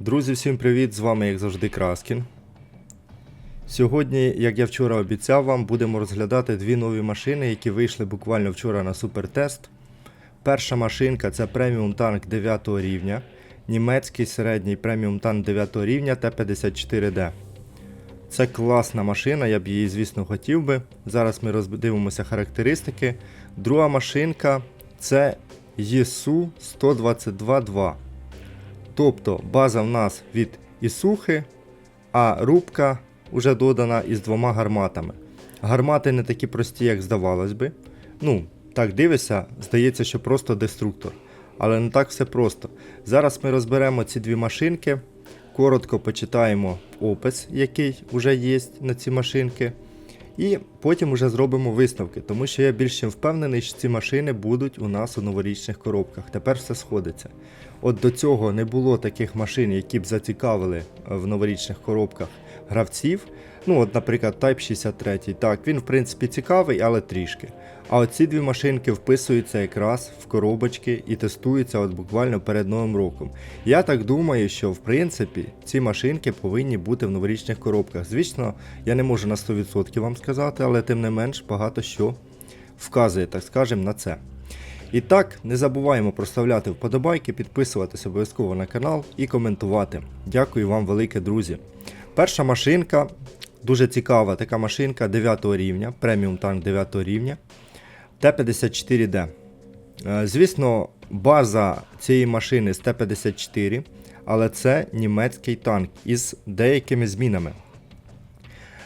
Друзі, всім привіт! З вами, як завжди, Краскін. Сьогодні, як я вчора обіцяв вам, будемо розглядати дві нові машини, які вийшли буквально вчора на супертест. Перша машинка це преміум танк 9 рівня, німецький середній преміум танк 9 рівня Т-54Д. Це класна машина, я б її, звісно, хотів би. Зараз ми роздивимося характеристики. Друга машинка це ЄСУ 122-2. Тобто база в нас від Ісухи, а рубка вже додана із двома гарматами. Гармати не такі прості, як здавалось би. Ну, так дивишся, здається, що просто деструктор. Але не так все просто. Зараз ми розберемо ці дві машинки, коротко почитаємо опис, який вже є на ці машинки. І потім вже зробимо висновки, тому що я більш чим впевнений, що ці машини будуть у нас у новорічних коробках. Тепер все сходиться. От до цього не було таких машин, які б зацікавили в новорічних коробках гравців. Ну, от, наприклад, Type 63. Так, він в принципі цікавий, але трішки. А оці дві машинки вписуються якраз в коробочки і тестуються от буквально перед Новим роком. Я так думаю, що в принципі ці машинки повинні бути в новорічних коробках. Звісно, я не можу на 100% вам сказати, але тим не менш багато що вказує, так скажемо, на це. І так, не забуваємо проставляти вподобайки, підписуватись обов'язково на канал і коментувати. Дякую вам велике, друзі. Перша машинка, дуже цікава така машинка 9 рівня, преміум танк 9 рівня Т-54Д. Е, Звісно, база цієї машини з Т-54, але це німецький танк із деякими змінами.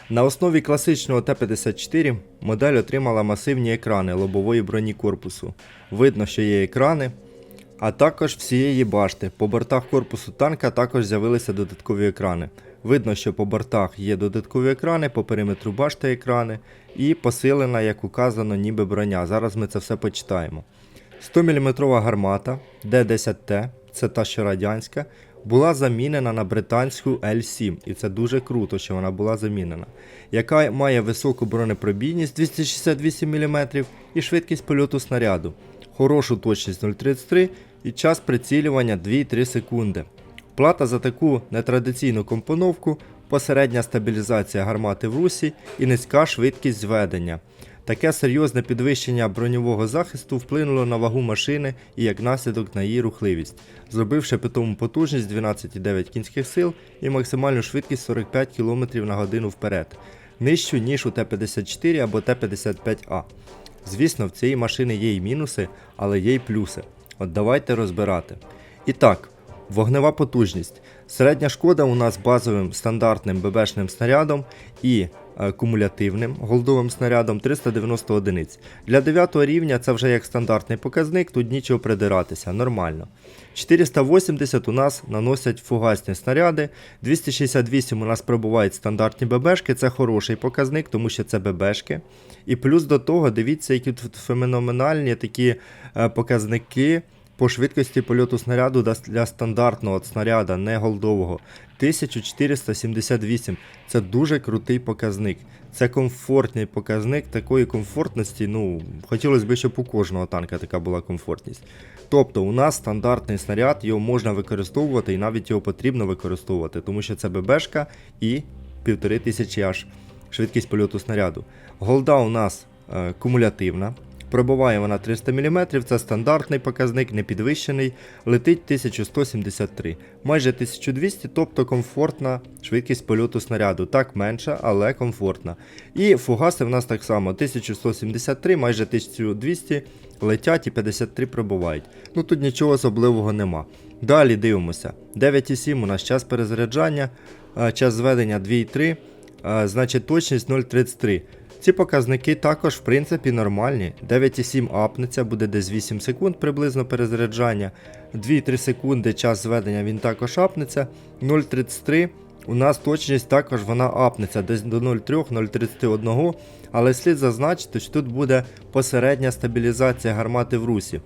На основі класичного Т-54 модель отримала масивні екрани лобової броні корпусу. Видно, що є екрани, а також всієї башти. По бортах корпусу танка також з'явилися додаткові екрани. Видно, що по бортах є додаткові екрани, по периметру башти екрани і посилена, як указано, ніби броня. Зараз ми це все почитаємо. 100-мм гармата Д-10Т, це та що радянська, була замінена на британську L7, і це дуже круто, що вона була замінена, яка має високу бронепробійність 268 мм і швидкість польоту снаряду, хорошу точність 0,33 і час прицілювання 2-3 секунди. Плата за таку нетрадиційну компоновку, посередня стабілізація гармати в русі і низька швидкість зведення. Таке серйозне підвищення броньового захисту вплинуло на вагу машини і як наслідок на її рухливість, зробивши питому потужність 12,9 кінських сил і максимальну швидкість 45 км на годину вперед, нижчу ніж у Т-54 або Т-55А. Звісно, в цієї машини є і мінуси, але є й плюси. От давайте розбирати. І так, вогнева потужність. Середня шкода у нас базовим стандартним ББшним снарядом і е, кумулятивним голдовим снарядом 390 одиниць. Для 9 рівня це вже як стандартний показник, тут нічого придиратися, нормально. 480 у нас наносять фугасні снаряди, 268 у нас пробувають стандартні ББшки, це хороший показник, тому що це ББшки. І плюс до того, дивіться, які тут феноменальні такі е, показники по швидкості польоту снаряду для стандартного снаряда, не голдового. 1478. Це дуже крутий показник. Це комфортний показник такої комфортності. Ну, хотілося б, щоб у кожного танка така була комфортність. Тобто, у нас стандартний снаряд, його можна використовувати і навіть його потрібно використовувати, тому що це ББшка і 1500 аж швидкість польоту снаряду. Голда у нас е, кумулятивна. Пробуває вона 300 мм, це стандартний показник, не підвищений, летить 1173, майже 1200, тобто комфортна швидкість польоту снаряду. Так менша, але комфортна. І фугаси в нас так само 1173, майже 1200 летять і 53 пробувають. Ну тут нічого особливого нема. Далі дивимося. 9,7 у нас час перезаряджання, час зведення 2,3, е, значить точність 0,33. Ці показники також, в принципі, нормальні. 9,7 апнеться, буде десь 8 секунд приблизно перезаряджання. 2-3 секунди час зведення він також апнеться. 0,33. У нас точність також вона апнеться десь до 0,3-0,31. Але слід зазначити, що тут буде посередня стабілізація гармати в русі.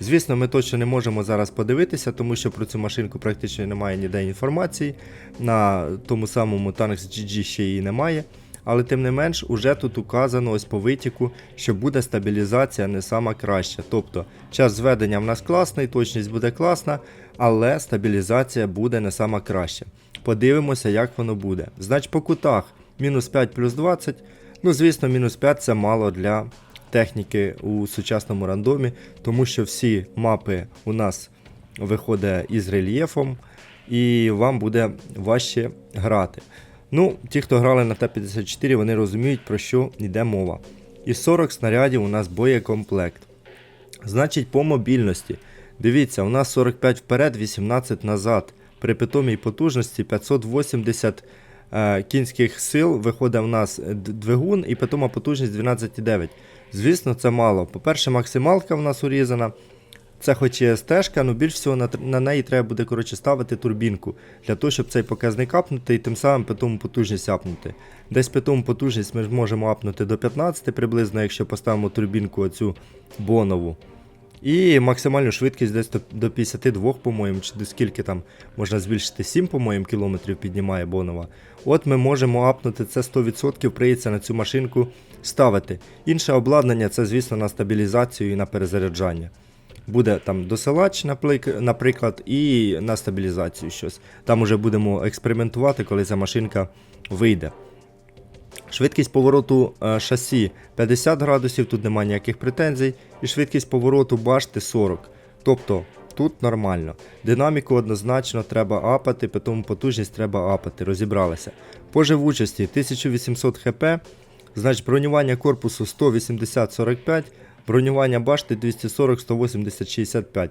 Звісно, ми точно не можемо зараз подивитися, тому що про цю машинку практично немає ніде інформації. На тому самому Tanks GG ще її немає. Але тим не менш, уже тут указано ось по витіку, що буде стабілізація не сама краща. Тобто час зведення в нас класний, точність буде класна, але стабілізація буде не сама краща. Подивимося, як воно буде. Значить, по кутах мінус 5 плюс 20. Ну, звісно, мінус 5 це мало для техніки у сучасному рандомі, тому що всі мапи у нас виходить із рельєфом, і вам буде важче грати. Ну, ті, хто грали на Т-54, вони розуміють, про що йде мова. І 40 снарядів у нас боєкомплект. Значить, по мобільності. Дивіться, у нас 45 вперед, 18 назад. При питомій потужності 580 е, кінських сил виходить у нас двигун і питома потужність 12,9. Звісно, це мало. По-перше, максималка в нас урізана. Це хоч і стежка, але більш всього на, неї треба буде коротше, ставити турбінку для того, щоб цей показник апнути і тим самим питому потужність апнути. Десь питому потужність ми ж можемо апнути до 15 приблизно, якщо поставимо турбінку оцю бонову. І максимальну швидкість десь до, до 52, по-моєму, чи до скільки там можна збільшити 7, по-моєму, кілометрів піднімає Бонова. От ми можемо апнути це 100%, прийдеться на цю машинку ставити. Інше обладнання це, звісно, на стабілізацію і на перезаряджання. Буде там досилач, наприклад, і на стабілізацію щось. Там уже будемо експериментувати, коли ця машинка вийде. Швидкість повороту е, шасі 50 градусів, тут немає ніяких претензій. І швидкість повороту башти 40. Тобто тут нормально. Динаміку однозначно треба апати, тому потужність треба апати, розібралися. По живучості 1800 хп, значить бронювання корпусу 180-45, бронювання башти 240-180-65.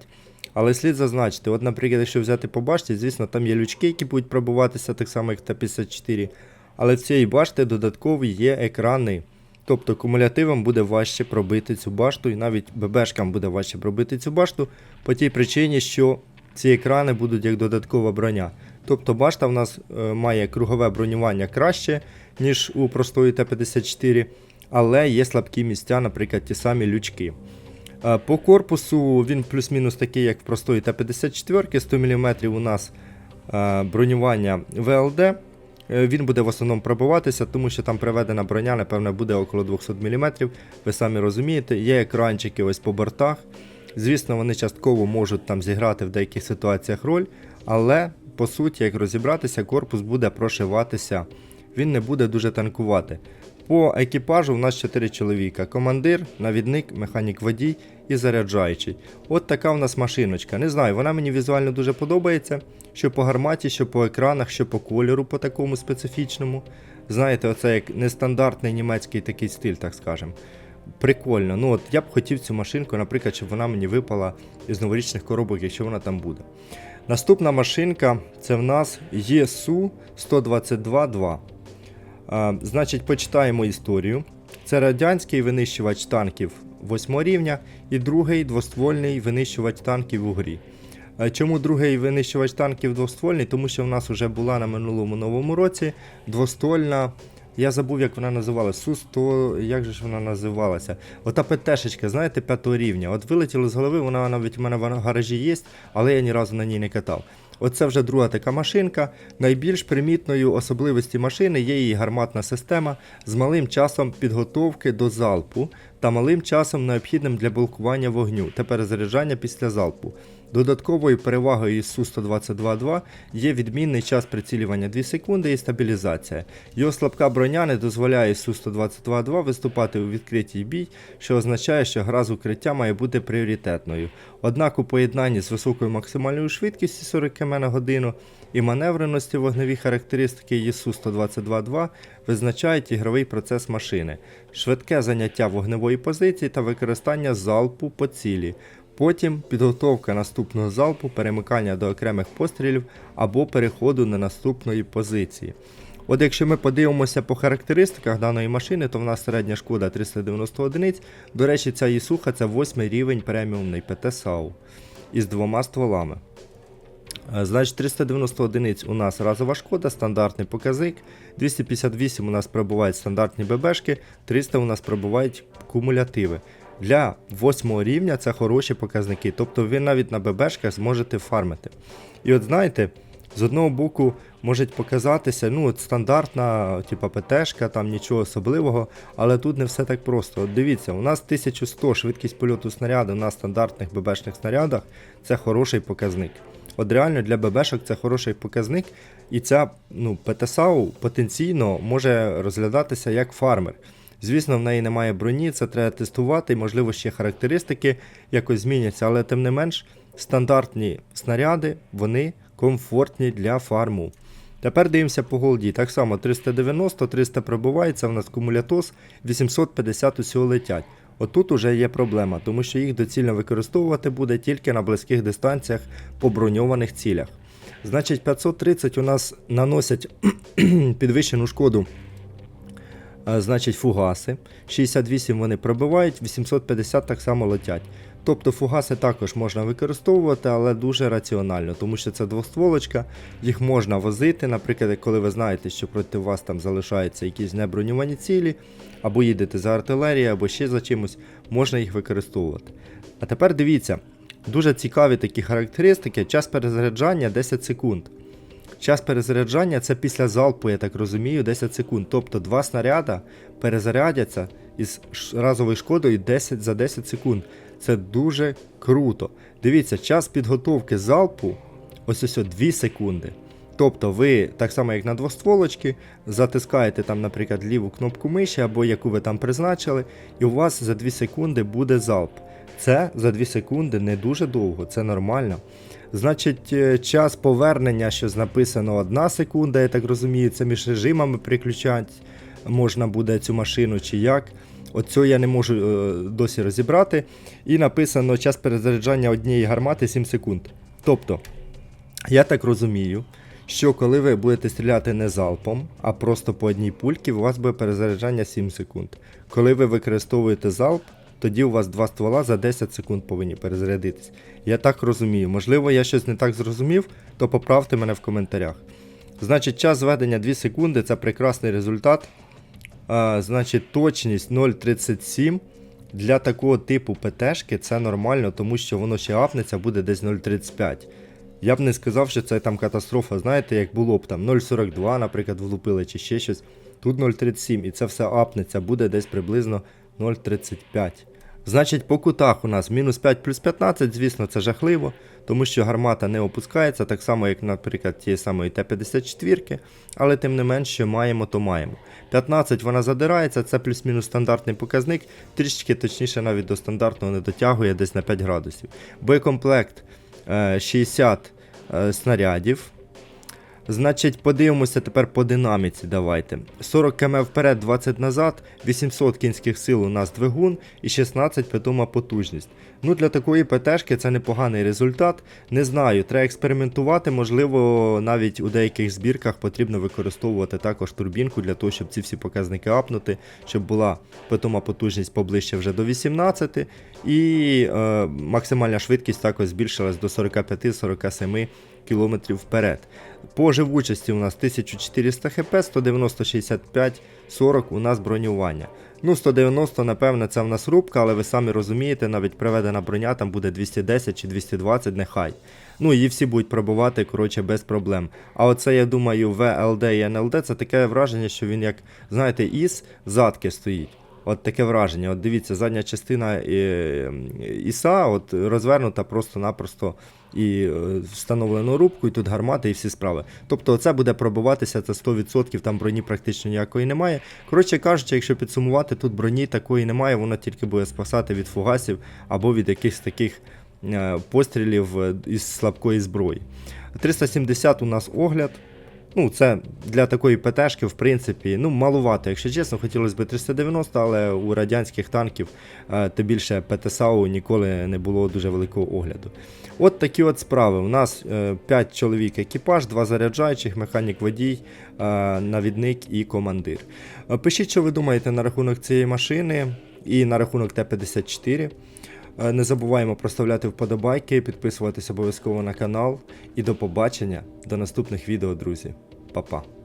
Але слід зазначити, от, наприклад, якщо взяти по башті, звісно, там є лючки, які будуть пробуватися так само, як Т-54. Але в цій башті додаткові є екрани. Тобто кумулятивам буде важче пробити цю башту, і навіть ББшкам буде важче пробити цю башту по тій причині, що ці екрани будуть як додаткова броня. Тобто башта в нас е, має кругове бронювання краще, ніж у простої Т-54, але є слабкі місця, наприклад, ті самі лючки. Е, По корпусу він плюс-мінус такий, як в простої Т-54, 100 мм у нас е, бронювання ВЛД. Е, Він буде в основному пробиватися, тому що там приведена броня, напевно, буде около 200 мм. Ви самі розумієте, є екранчики ось по бортах. Звісно, вони частково можуть там зіграти в деяких ситуаціях роль, але по суті, як розібратися, корпус буде прошиватися. Він не буде дуже танкувати. По екіпажу у нас 4 чоловіка: командир, навідник, механік водій і заряджаючий. От така в нас машиночка. Не знаю, вона мені візуально дуже подобається. Що по гарматі, що по екранах, що по кольору, по такому специфічному. Знаєте, оце як нестандартний німецький такий стиль, так скажемо. Прикольно. Ну от я б хотів цю машинку, наприклад, щоб вона мені випала із новорічних коробок, якщо вона там буде. Наступна машинка це в нас ЄСУ 122-2. Значить, почитаємо історію. Це радянський винищувач танків 8 рівня і другий двоствольний винищувач танків у грі. Чому другий винищувач танків двоствольний? Тому що в нас вже була на минулому новому році двоствольна. Я забув, як вона називалася. Су-100, як же ж вона називалася? Ота ПТшечка, знаєте, п'ятого рівня. От вилетіло з голови, вона навіть у мене в гаражі є, але я ні разу на ній не катав. Оце вже друга така машинка. Найбільш примітною особливості машини є її гарматна система з малим часом підготовки до залпу та малим часом необхідним для блокування вогню та перезаряджання після залпу. Додатковою перевагою із Су-122-2 є відмінний час прицілювання 2 секунди і стабілізація. Його слабка броня не дозволяє Су-122-2 виступати у відкритій бій, що означає, що гра з укриття має бути пріоритетною. Однак у поєднанні з високою максимальною швидкістю 40 км на годину і маневреності вогневі характеристики ЄСУ 122.2 визначають ігровий процес машини, швидке заняття вогневої позиції та використання залпу по цілі. Потім підготовка наступного залпу, перемикання до окремих пострілів або переходу на наступної позиції. От якщо ми подивимося по характеристиках даної машини, то в нас середня шкода 390 одиниць. До речі, ця Ісуха це 8 рівень преміумний ПТ САУ із двома стволами. Е, Значить, 390 одиниць у нас разова шкода, стандартний показник. 258 у нас пробувають стандартні ББшки, 300 у нас пробувають кумулятиви. Для 8 рівня це хороші показники, тобто ви навіть на ББшках зможете фармити. І от знаєте, З одного боку може показатися, ну от стандартна, типа ПТшка, там нічого особливого, але тут не все так просто. От дивіться, у нас 1100 швидкість польоту снаряду на стандартних ББшних снарядах це хороший показник. От реально для ББшок це хороший показник, і ця ну, ПТСАУ потенційно може розглядатися як фармер. Звісно, в неї немає броні, це треба тестувати, і, можливо, ще характеристики якось зміняться, але тим не менш, стандартні снаряди вони комфортні для фарму. Тепер дивимося по голді. Так само 390, 300 пробувається, в нас кумулятос, 850 усього летять. Отут уже є проблема, тому що їх доцільно використовувати буде тільки на близьких дистанціях по броньованих цілях. Значить, 530 у нас наносять підвищену шкоду значить, фугаси. 68 вони пробивають, 850 так само летять. Тобто фугаси також можна використовувати, але дуже раціонально, тому що це двостволочка, їх можна возити. Наприклад, коли ви знаєте, що проти вас там залишаються якісь неброньовані цілі, або їдете за артилерією, або ще за чимось, можна їх використовувати. А тепер дивіться, дуже цікаві такі характеристики. Час перезаряджання 10 секунд. Час перезаряджання це після залпу, я так розумію, 10 секунд. Тобто два снаряда перезарядяться із разовою шкодою 10 за 10 секунд. Це дуже круто. Дивіться, час підготовки залпу ось ось 2 секунди. Тобто ви, так само як на двостволочки, затискаєте там, наприклад, ліву кнопку миші або яку ви там призначили, і у вас за 2 секунди буде залп. Це за 2 секунди не дуже довго, це нормально. Значить, е, час повернення, що написано 1 секунда, я так розумію, це між режимами приключати можна буде цю машину чи як. От цього я не можу е, досі розібрати. І написано час перезаряджання однієї гармати 7 секунд. Тобто, я так розумію, що коли ви будете стріляти не залпом, а просто по одній пульці, у вас буде перезаряджання 7 секунд. Коли ви використовуєте залп, тоді у вас два ствола за 10 секунд повинні перезарядитись. Я так розумію. Можливо, я щось не так зрозумів, то поправте мене в коментарях. Значить, час зведення 2 секунди це прекрасний результат. Значить, точність 0,37. Для такого типу ПТшки це нормально, тому що воно ще апнеться, буде десь 0,35. Я б не сказав, що це там катастрофа, знаєте, як було б там 0,42, наприклад, влупили чи ще щось. Тут 0,37 і це все апнеться, буде десь приблизно 0,35. Значить, по кутах у нас мінус 5 плюс 15, звісно, це жахливо, тому що гармата не опускається, так само, як, наприклад, тієї самої Т-54, але тим не менш, що маємо, то маємо. 15 вона задирається, це плюс-мінус стандартний показник, трішечки точніше навіть до стандартного не дотягує десь на 5 градусів. Боєкомплект е, 60 е, снарядів. Значить, подивимося тепер по динаміці. Давайте. 40 км вперед, 20 назад, 800 кінських сил у нас двигун і 16 питома потужність. Ну, для такої ПТшки це непоганий результат. Не знаю, треба експериментувати. Можливо, навіть у деяких збірках потрібно використовувати також турбінку для того, щоб ці всі показники апнути, щоб була питома потужність поближче вже до 18, і е, максимальна швидкість також збільшилась до 45-47 км вперед. По живучості у нас 1400 хп, 190, 65, 40 у нас бронювання. Ну, 190, напевне, це в нас рубка, але ви самі розумієте, навіть приведена броня там буде 210 чи 220, нехай. Ну, її всі будуть пробувати, коротше, без проблем. А оце, я думаю, ВЛД і НЛД це таке враження, що він, як, знаєте, ІС задки стоїть. От таке враження. От дивіться, задня частина ІСа от розвернута просто-напросто і е, встановлено рубку, і тут гармати, і всі справи. Тобто це буде пробиватися, це 100%, там броні практично ніякої немає. Коротше кажучи, якщо підсумувати, тут броні такої немає, вона тільки буде спасати від фугасів або від якихось таких е, пострілів е, із слабкої зброї. 370 у нас огляд. Ну, це для такої ПТшки, в принципі, ну, малувато, якщо чесно, хотілося б 390, але у радянських танків е, тим більше ПТСАУ ніколи не було дуже великого огляду. От такі от справи. У нас е, 5 чоловік екіпаж, 2 заряджаючих, механік водій, е, навідник і командир. Е, Пишіть, що ви думаєте на рахунок цієї машини і на рахунок Т-54. Е, Не забуваємо проставляти вподобайки, підписуватись обов'язково на канал. І до побачення, до наступних відео, друзі. Па-па.